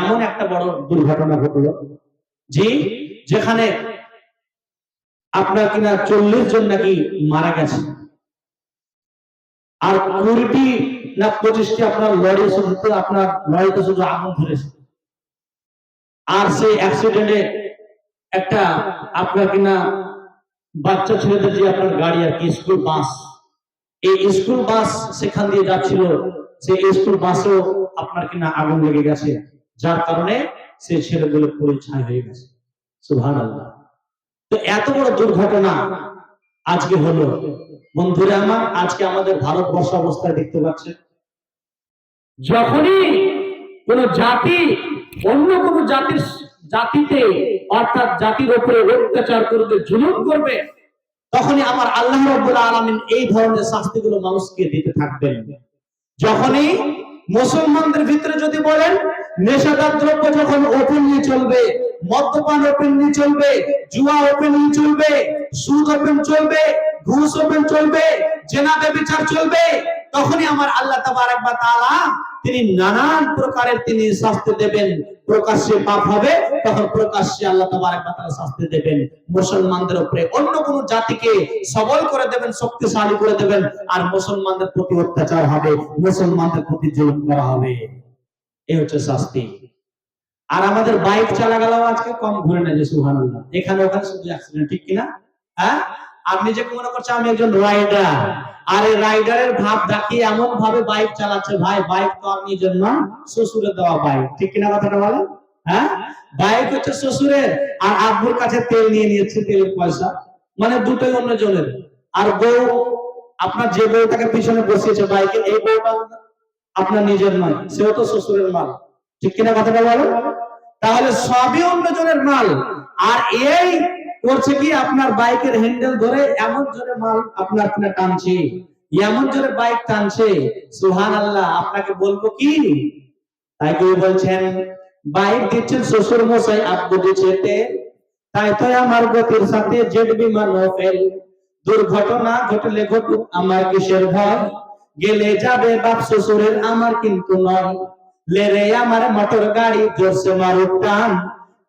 এমন একটা বড় দুর্ঘটনা ঘটলো জি যেখানে আপনার কিনা চল্লিশ জন নাকি মারা গেছে। আর কুড়িটি না পঁচিশটি আপনার লরি শুধু আপনার লরিতে শুধু আগুন ধরেছে। আর সেই অ্যাক্সিডেন্টে একটা আপনার কিনা বাচ্চা ছেলেদের যে আপনার গাড়ি আর কি স্কুল বাস এই স্কুল বাস সেখান দিয়ে যাচ্ছিল, সেই স্কুল বাসেও আপনার কিনা আগুন লেগে গেছে। যার কারণে সেই ছেলেগুলো পুরো ছাই হয়ে গেছে। সুভান আল্লাহ তো এত বড় দুর্ঘটনা আজকে হলো। বন্ধুরা আমার আজকে আমাদের ভারতবর্ষ অবস্থায় দেখতে পাচ্ছেন যখনই কোন জাতি অন্য কোন জাতির জাতিতে অর্থাৎ জাতির উপরে অত্যাচার করবে জুলুম করবে তখনই আমার আল্লাহ রব্বুল আলামিন এই ধরনের শাস্তিগুলো মানুষকে দিতে থাকবেন। যখনই মুসলমানদের ভিতরে যদি বলেন নেশাদার দ্রব্য যখন ওপেনলি চলবে, মদ্যপান ওপেনলি চলবে, জুয়া ওপেনলি চলবে, সুদ ওপেন চলবে, ঘুষ ওপেন চলবে জেনাবে বিচার চলবে, তখনই আমার আল্লাহ তাবারাক ওয়া তাআলা তিনি নানান প্রকারের তিনি শাস্তি দেবেন। প্রকাশ্যে পাপ হবে, তখন প্রকাশ্যে আল্লাহ তাবারাক ওয়া শাস্তি দেবেন। মুসলমানদের উপরে অন্য কোন জাতিকে সবল করে দেবেন, শক্তিশালী করে দেবেন, আর মুসলমানদের প্রতি অত্যাচার হবে, মুসলমানদের প্রতি জুলুম করা হবে। এই হচ্ছে শাস্তি। আর আমাদের বাইক চালা গেল আজকে কম ঘুরে না যে সুবহানাল্লাহ। এখানে ওখানে শুধু অ্যাক্সিডেন্ট ঠিক কিনা? হ্যাঁ? আপনি যে মনে করছেন আমি একজন রাইডার আর এই রাইডারের ভাব দেখিয়ে এমন ভাবে বাইক চালাচ্ছে, ভাই বাইক তো আর নিজের নয় শ্বশুরের দেওয়া বাইক ঠিক কিনা কথাটা বলেন? হ্যাঁ? বাইক হচ্ছে শ্বশুরের, আর আব্বুর কাছে তেল নিয়ে নিয়েছে, তেলের পয়সা। মানে দুটোই অন্য জনের আর বউ, আপনার যে বউটাকে পিছনে বসিয়েছে বাইকে এই বউটা আপনার নিজের নয় সেও তো শ্বশুরের মাল। ঠিক কিনা কথাটা বলেন তাহলে সবই অন্য জনের মাল। আর এই করছে কি, আপনার বাইকের হ্যান্ডেল ধরে এমন জোরে মাল আপনার কিনা টানছে, এমন জোরে বাইক টানছে সুহান আল্লাহ আপনাকে বলব কি? তাই কেউ বলছেন, বাইক দিচ্ছেন শ্বশুর মশাই, আব্বু দিচ্ছে তাই তো আমার গতির সাথে জেড বিমান ফেল দুর্ঘটনা ঘটলে ঘটুক আমার কিসের ভয়? গেলে যাবে বাপ শ্বশুরের আমার কিন্তু নয়। লেরে আমার মোটর গাড়ি জোরসে মারুক টান।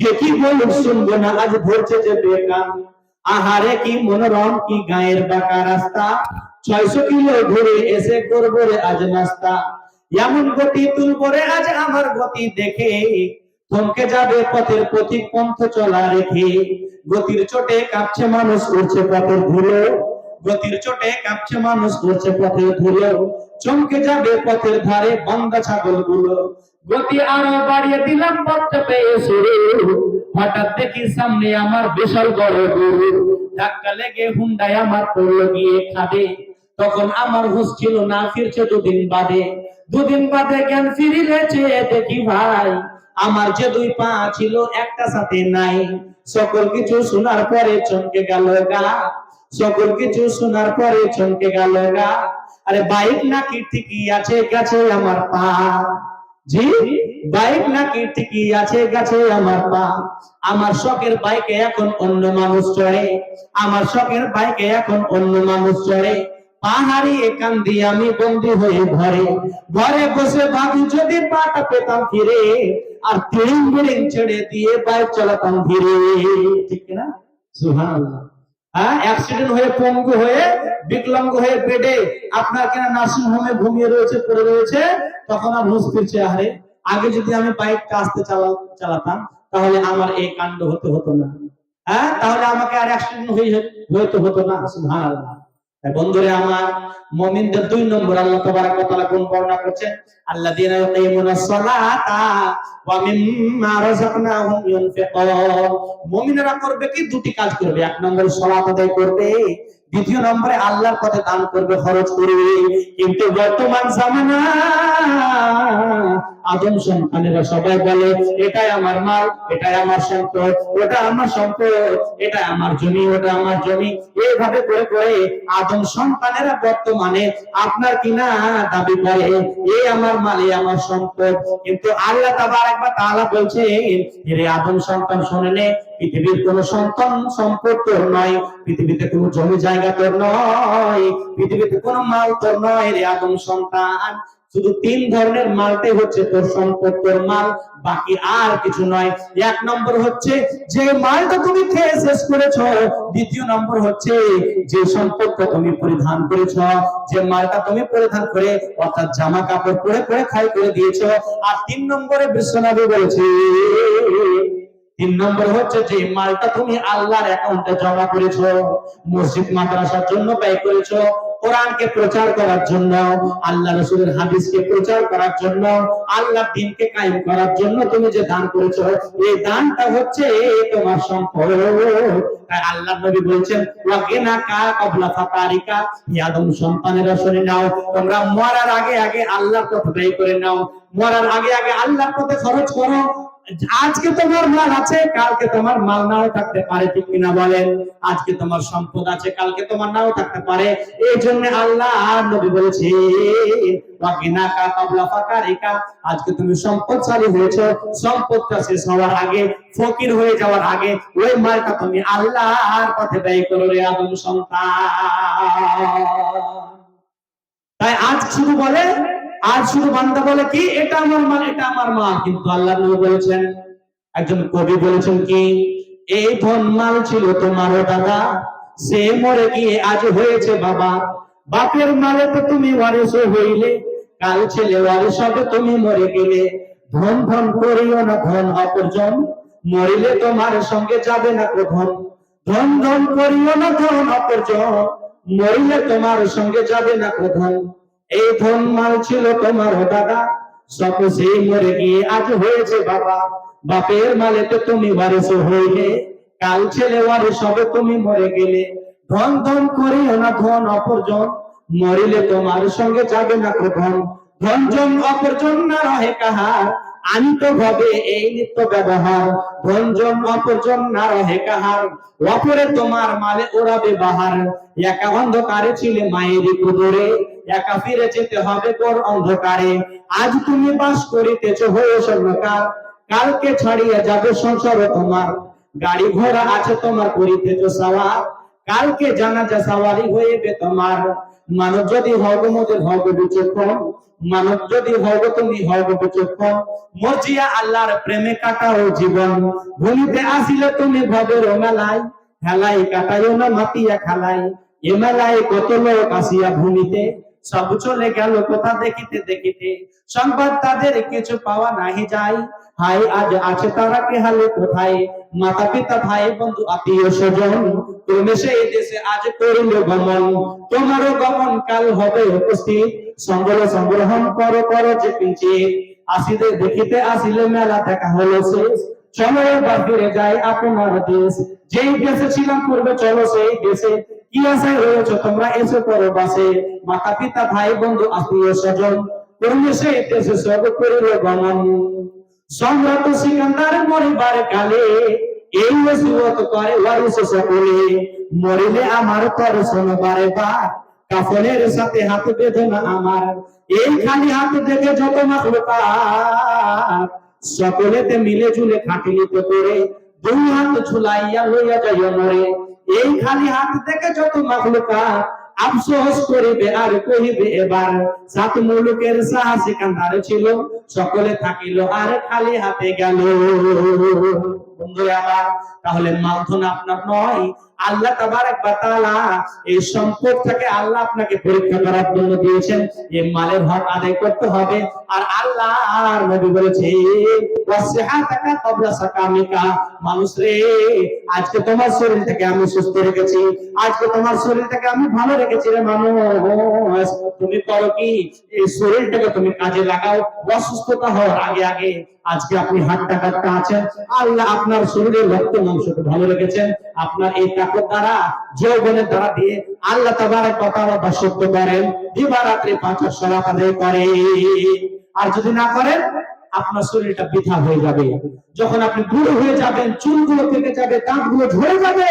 কে কি বলুক শুনব না, আজ ধরছে যে বেকান আহারে কি মনোরম, কি গায়ের বাঁকা রাস্তা। ছয়শো কিলো ঘুরে এসে করব রে আজ নাস্তা। এমন গতি তুলবো রে আজ আমার গতি দেখে। থমকে যাবে পথের পথিক পন্থ চলা রেখে। গতির চোটে কাঁপছে মানুষ করছে পথের ধুলো। গতির চোটে কাঁপছে মানুষ উঠছে পথের ধুলো। চমকে যাবে পথের ধারে বান্দা ছাগলগুলো গতি আরও বাড়িয়ে দিলাম পথটা পেয়ে শুরু। হঠাৎ দেখি সামনে আমার বিশাল বড় গরু। ধাক্কা লেগে হুন্ডায় আমার পড়ল গিয়ে খাদে। তখন আমার হুঁশ ছিল না, ফিরছে দুদিন বাদে। দুদিন বাদে জ্ঞান ফিরিলেছে, দেখি ভাই, আমার যে দুই পা ছিল, একটা সাথে নাই। সকল কিছু শোনার পরে চমকে গেল গা। সকল কিছু শোনার পরে চমকে গেল গা। আরে বাইক নাকি ঠিকই আছে, গেছে আমার পা। জি? বাইক নাকি ঠিকই আছে, গেছে আমার পা। আমার শখের বাইকে এখন অন্য মানুষ চড়ে। আমার শখের বাইকে এখন অন্য মানুষ চড়ে। পাহাড়ি এখান দিয়ে আমি বন্দি হয়ে ঘরে। ঘরে বসে ভাবি যদি পাটা পেতাম ফিরে, আর তিরিং বিরিং ছেড়ে দিয়ে বাইক চালাতাম ধীরে। ঠিক না সুবহানাল্লাহ। হ্যাঁ? অ্যাক্সিডেন্ট হয়ে পঙ্গু হয়ে, বিকলাঙ্গ হয়ে বেডে আপনার কেন নার্সিং হোমে ঘুমিয়ে রয়েছে, পড়ে রয়েছে, তখন আর হুঁশ ফিরছে আরে আগে যদি আমি বাইকটা আসতে চালা চালাতাম, তাহলে আমার এই কাণ্ড হতে হতো না। হ্যাঁ? তাহলে আমাকে আর অ্যাক্সিডেন্ট হয়ে হয়তো হতো না, সুবহানাল্লাহ। বন্ধুরে আমার, মুমিনদের দুই নম্বর, আল্লাহ তাআলা কোন বর্ণনা সালাতা ওয়া মিম্মা রাযাকনাহুম ইউনফিকুন। মুমিনেরা করবে কি? দুটি কাজ করবে। এক নম্বরে সালাত আদায় করবে, দ্বিতীয় নম্বরে আল্লাহর পথে দান করবে খরচ করবে। কিন্তু বর্তমান জামানা আদম সন্তানেরা সবাই বলে, এটাই আমার মাল, এটাই আমার সম্পদ, ওটা আমার সম্পদ এটা আমার জমি, ওটা আমার জমি। এইভাবে করে করে আদম সন্তানেরা বর্তমানে আপনার কিনা দাবি করে এই আমার মাল এই আমার সম্পদ। কিন্তু আল্লাহ তাবারাক ওয়া তাআলা বলছেন রে আদম সন্তান, শুনে নে, পৃথিবীর কোন সন্তান সম্পদ তোর নয়, পৃথিবীতে কোনো জমি জায়গা তোর নয়, পৃথিবীতে কোনো মাল তোর নয় রে আদম সন্তান। শুধু তিন ধরনের মালটাই হচ্ছে তোর সম্পদ, তোর মাল, বাকি আর কিছু নয়। এক নম্বর হচ্ছে, যে মালটা তুমি খেয়ে শেষ করেছ, দ্বিতীয় নম্বর হচ্ছে, যে সম্পদটা তুমি পরিধান করেছ, যে মালটা তুমি পরিধান করে, অর্থাৎ জামা কাপড় পরে পরে খাই করে দিয়েছ। আর তিন নম্বরে বিশ্বনাথী বলেছে, তিন নম্বর হচ্ছে, যে মালটা তুমি আল্লাহর অ্যাকাউন্টে জমা করেছ, মসজিদ, মাদ্রাসার জন্য ব্যয় করেছ কোরআনকে প্রচার করার জন্য, আল্লাহ রসুলের হাদিসকে প্রচার করার জন্য, আল্লাহ দিনকে কায়েম করার জন্য তুমি যে দান করেছ এই দানটা হচ্ছে তোমার সম্পদ। আল্লাহ নবী বলছেন কা কবলা ফাতারিকা? নাও, তোমরা মরার আগে আগে আল্লাহর পথে ব্যয় করে নাও। মরার আগে আগে আল্লাহর পথে খরচ করো আজকে তোমার মাল আছে, কালকে তোমার মাল নাও থাকতে পারে, ঠিক কিনা বলেন? আজকে তোমার সম্পদ আছে, কালকে তোমার নাও থাকতে পারে। এই জন্য আল্লাহ আর নবী বলেছে আজকে তুমি সম্পদশালী হয়েছো, সম্পদটা শেষ হওয়ার আগে, ফকির হয়ে যাওয়ার আগে, ওই মালটা তুমি আল্লাহর পথে ব্যয় করো রে আদম সন্তান। তাই আজ শুধু বলে আজ শুধু বান্দা বলে কি? এটা আমার মাল এটা আমার মাল কিন্তু আল্লাহ নবী বলেছেন, একজন কবি বলেছেন কি, এই ধন মাল ছিল তোমারও দাদা, সে মরে গিয়ে আজ হয়েছে বাবা। বাপের মালে তো তুমি ওয়ারিস হইলে, কাল ছেলে ওয়ারিস হবে, তুমি মরে গেলে। ধন ধন করিও না, ধন অপরজন মরিলে তোমার সঙ্গে যাবে না কোধন ধন। ধন ধন করিও না, ধন অপরজন মরিলে তোমার সঙ্গে যাবে না কোধন এই ধন মাল ছিল তোমার দাদা। সব সেই মরে গিয়ে আজ হয়েছে বাবা। বাপের মালে তো তুমি ওয়ারিস হইলে। কাল ছেলে ওয়ারিস হবে, তুমি মরে গেলে। ধন ধন করিও না, ধন অপরজন। মরিলে তোমার সঙ্গে যাবে না কোধন ধন জন অপরজন না রহে কাহার? আমি তো ভাবে এই নিত্য ব্যবহার। ধনজন অপরজন না রহে কাহার? অপরে তোমার মালে ওড়াবে বাহার। একা অন্ধকারে ছিলে মায়েরই কুদরে। একা ফিরে যেতে হবে পর অন্ধকারে। আজ তুমি বাস করিতেছ হয়ে স্বর্ণকার, কালকে ছাড়িয়ে যাবে সংসার তোমার। গাড়ি ঘোড়া আছে তোমার করিতেছ সাওয়ার, কালকে জানাজা সাওয়ারি হইবে তোমার। মানব যদি হগ মোদের হগ বিচক্ষণ। মানব যদি হগ তুমি হগ বিচক্ষণ। মজিয়া আল্লাহর প্রেমে কাটাও জীবন। ভূমিতে আসিলে তুমি ভবের মেলায় খেলাই কাটাইও না মাতিয়া খেলাই এ মেলায় কত লোক আসিয়া ভূমিতে সব চলে গেল কোথা দেখিতে দেখিতে? সংবাদ তাদের কিছু পাওয়া নাহি যায়। হাই আজ আছে তারা কে হালে কোথায়? মাতা পিতা ভাই, বন্ধু, আত্মীয়, স্বজন, তুমি সেই দেশে আজ করিল গমন। তোমারও গমন কাল হবে উপস্থিত। সংবল সংগ্রহণ করো করো যে পিঞ্চে আসিলে দেখিতে আসিলে মেলা দেখা হলো শেষ। সময় বা ফিরে যায় আপনার দেশ। যেই দেশে ছিলাম পূর্বে, চলো সেই দেশে। কি আশায় রয়েছে তোমরা? এসে করো বাসে। মাতা পিতা, ভাই, বন্ধু, আত্মীয় স্বজন সেই দেশে সব করিল গমন। সম্রাট সিকান্দার মরিবার কালে এই করে ওয়ারিস সকলে। মরিলে আমার পর শোনবারে বার কাফনের সাথে হাত আমার। এই খালি হাত দেখে যত সকলেতে মিলে ঝুলে খাটিলি তো করে দুই হাত ঝুলাইয়া লইয়া যাইয়া মরে। এই খালি হাত থেকে যত মাখলুকা? আফসোস করিবে আর কহিবে এবার, সাত মুলুকের সাহসে কান্ধার ছিল, সকলে থাকিল আর খালি হাতে গেল। আমার, তাহলে মালধন আপনার নয়। আল্লাহ এই আল্লাহ আপনাকে পরীক্ষা করার জন্য দিয়েছেন। মালের হক আদায় করতে হবে। আর আল্লাহ আর নবী বলেছে মানুষ রে, আজকে তোমার শরীর থেকে আমি সুস্থ রেখেছি। আজকে তোমার শরীরটাকে আমি ভালো রেখেছি রে মানুষ। তুমি করো কি? এই শরীরটাকে তুমি কাজে লাগাও। অসুস্থতা হওয়ার আগে আগে আজকে আপনি হাটটা কাটটা আছেন। আল্লাহ আপনার শরীরের রক্ত মাংসকে ভালো রেখেছেন। আপনার এই তাকত দ্বারা, যৌবনের দ্বারা দিয়ে আল্লাহ তাবারক ওয়া তাআলা দাসত্ব করেন। দিবারাত্রি পাঁচ সালাত আদায় করে। আর যদি না করেন, আপনার শরীরটা বৃথা হয়ে যাবে। যখন আপনি বুড়ো হয়ে যাবেন, চুলগুলো পেকে যাবে, দাঁতগুলো ঝরে যাবে,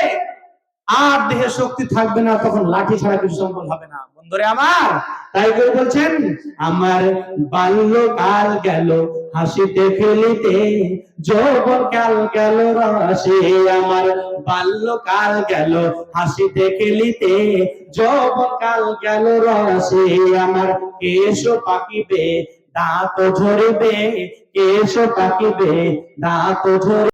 আর দেহে শক্তি থাকবে না, তখন লাঠি ছাড়া কিছু সম্ভব হবে না। বন্ধুরে আমার তাই করে বলছেন, আমার বাল্যকাল গেল, হাসিতে খেলিতে যৌবন কাল গেল রসে, আমার বাল্যকাল গেল, হাসিতে খেলিতে যৌবন কাল গেল রসে, আমার কেশ পাকিবে, দাঁত ঝরিবে, কেশ পাকিবে, দাঁত ঝরিবে